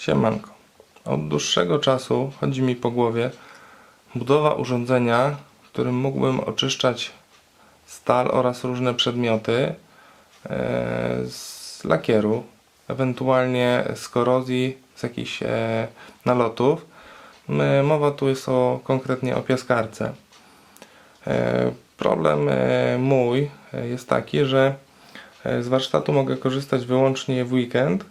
Siemanko. Od dłuższego czasu chodzi mi po głowie budowa urządzenia, którym mógłbym oczyszczać stal oraz różne przedmioty e, z lakieru, ewentualnie z korozji, z jakichś e, nalotów. Mowa tu jest o, konkretnie o piaskarce. E, Problem mój jest taki, że z warsztatu mogę korzystać wyłącznie w weekend,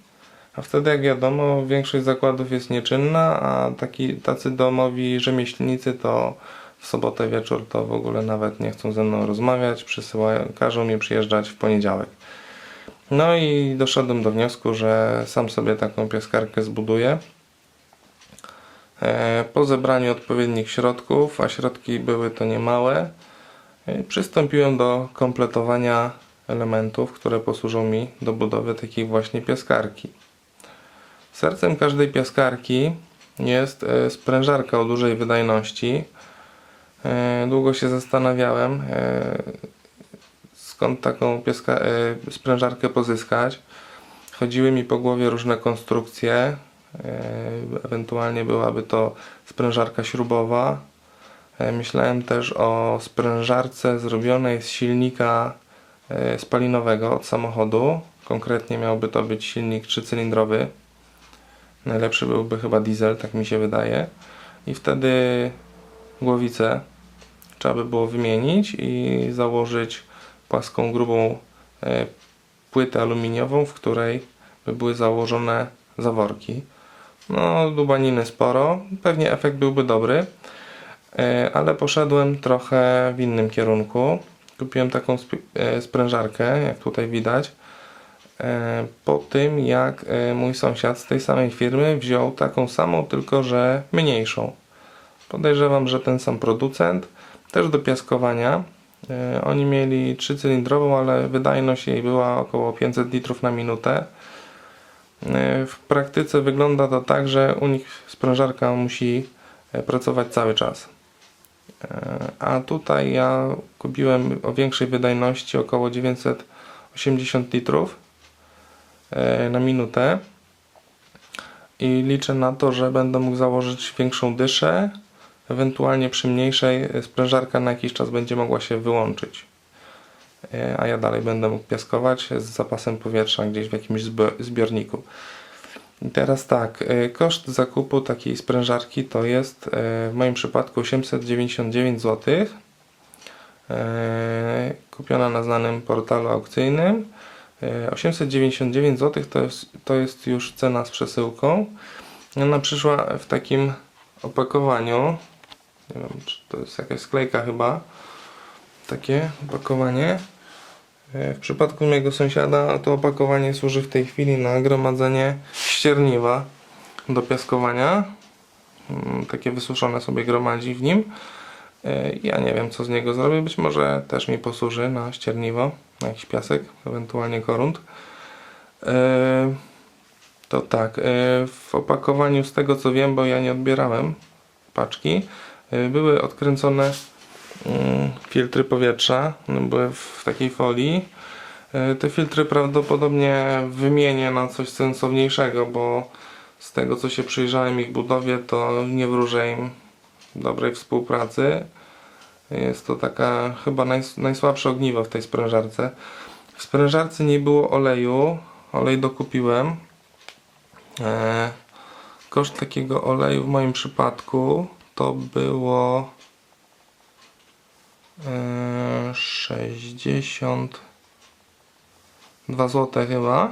a wtedy, jak wiadomo, większość zakładów jest nieczynna, a taki, tacy domowi rzemieślnicy to w sobotę wieczór to w ogóle nawet nie chcą ze mną rozmawiać, przysyłają, każą mi przyjeżdżać w poniedziałek. No i doszedłem do wniosku, że sam sobie taką piaskarkę zbuduję. E, Po zebraniu odpowiednich środków, a środki były to niemałe, e, przystąpiłem do kompletowania elementów, które posłużą mi do budowy takiej właśnie piaskarki. Sercem każdej piaskarki jest e, sprężarka o dużej wydajności. E, Długo się zastanawiałem, e, skąd taką pieska, sprężarkę pozyskać. Chodziły mi po głowie różne konstrukcje. Ewentualnie byłaby to sprężarka śrubowa. Myślałem też o sprężarce zrobionej z silnika spalinowego od samochodu. Konkretnie miałby to być silnik trzycylindrowy. Najlepszy byłby chyba diesel, tak mi się wydaje. I wtedy głowicę trzeba by było wymienić i założyć płaską, grubą e, płytę aluminiową, w której by były założone zaworki. No, dubaniny sporo, pewnie efekt byłby dobry, e, ale poszedłem trochę w innym kierunku. Kupiłem taką e, sprężarkę, jak tutaj widać. E, Po tym, jak e, mój sąsiad z tej samej firmy wziął taką samą, tylko że mniejszą. Podejrzewam, że ten sam producent, też do piaskowania. E, Oni mieli trzycylindrową, ale wydajność jej była około 500 litrów na minutę. W praktyce wygląda to tak, że u nich sprężarka musi pracować cały czas. A tutaj ja kupiłem o większej wydajności, około 980 litrów na minutę. I liczę na to, że będę mógł założyć większą dyszę. Ewentualnie przy mniejszej e, sprężarka na jakiś czas będzie mogła się wyłączyć. E, A ja dalej będę mógł piaskować z zapasem powietrza gdzieś w jakimś zbiorniku. I teraz tak, e, koszt zakupu takiej sprężarki to jest e, w moim przypadku 899 zł. E, Kupiona na znanym portalu aukcyjnym. E, 899 zł to jest, to jest już cena z przesyłką. Ona przyszła w takim opakowaniu. Nie wiem, czy to jest jakaś sklejka chyba. Takie opakowanie. E, W przypadku mojego sąsiada to opakowanie służy w tej chwili na gromadzenie ścierniwa do piaskowania. Mm, Takie wysuszone sobie gromadzi w nim. E, Ja nie wiem co z niego zrobię. Być może też mi posłuży na ścierniwo, na jakiś piasek, ewentualnie korunt. E, To tak, e, w opakowaniu z tego co wiem, bo ja nie odbierałem paczki, były odkręcone mm, filtry powietrza, one były w takiej folii. Te filtry prawdopodobnie wymienię na coś sensowniejszego, bo z tego co się przyjrzałem ich budowie, to nie wróżę im dobrej współpracy. Jest to taka chyba najs- najsłabsze ogniwo w tej sprężarce. W sprężarce nie było oleju, olej dokupiłem. E, koszt takiego oleju w moim przypadku to było e, 62 zł chyba.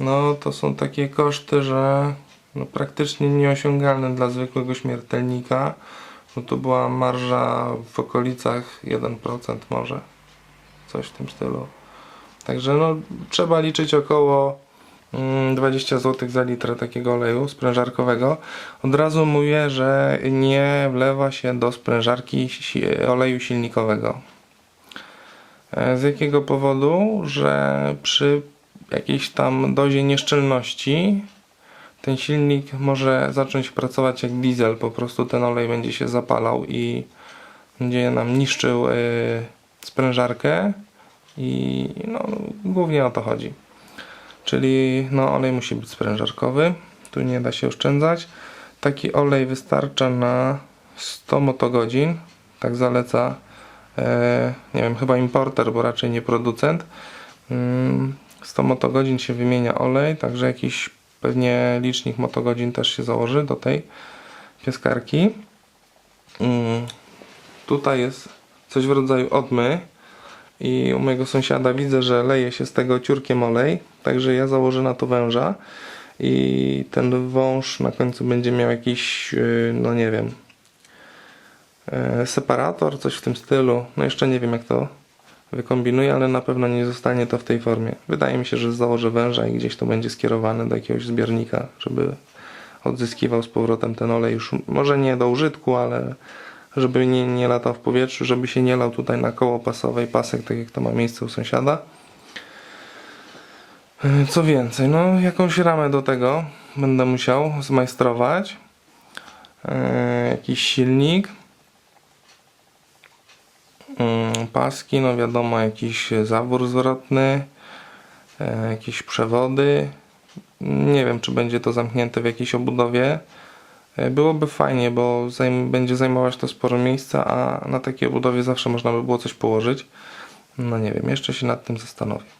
No to są takie koszty, że no, praktycznie nieosiągalne dla zwykłego śmiertelnika. No to była marża w okolicach 1% może. Coś w tym stylu. Także no trzeba liczyć około mm, 20 zł za litr takiego oleju sprężarkowego. Od razu mówię, że nie wlewa się do sprężarki oleju silnikowego. E, Z jakiego powodu? Że przy jakiejś tam dozie nieszczelności ten silnik może zacząć pracować jak diesel, po prostu ten olej będzie się zapalał i będzie nam niszczył y, sprężarkę i no, głównie o to chodzi. czyli no olej musi być sprężarkowy, tu nie da się oszczędzać. Taki olej wystarcza na 100 motogodzin, tak zaleca, e, nie wiem, chyba importer, bo raczej nie producent. Mm, 100 motogodzin się wymienia olej, także jakiś pewnie licznik motogodzin też się założy do tej pieskarki. Mm, Tutaj jest coś w rodzaju odmy i u mojego sąsiada widzę, że leje się z tego ciurkiem olej, także ja założę na to węża i ten wąż na końcu będzie miał jakiś, yy, no nie wiem, e, separator, coś w tym stylu. No jeszcze nie wiem jak to wykombinuję, ale na pewno nie zostanie to w tej formie. Wydaje mi się, że założę węża i gdzieś to będzie skierowane do jakiegoś zbiornika, żeby odzyskiwał z powrotem ten olej już może nie do użytku, ale żeby nie, nie latał w powietrzu, żeby się nie lał tutaj na koło pasowej pasek, tak jak to ma miejsce u sąsiada. Yy, Co więcej, no jakąś ramę do tego będę musiał zmajstrować. Yy, Jakiś silnik. Paski, no wiadomo, jakiś zawór zwrotny, yy, jakieś przewody. Nie wiem, czy będzie to zamknięte w jakiejś obudowie. E, Byłoby fajnie, bo zajm będzie zajmować to sporo miejsca, a na takiej obudowie zawsze można by było coś położyć. No nie wiem, jeszcze się nad tym zastanowię.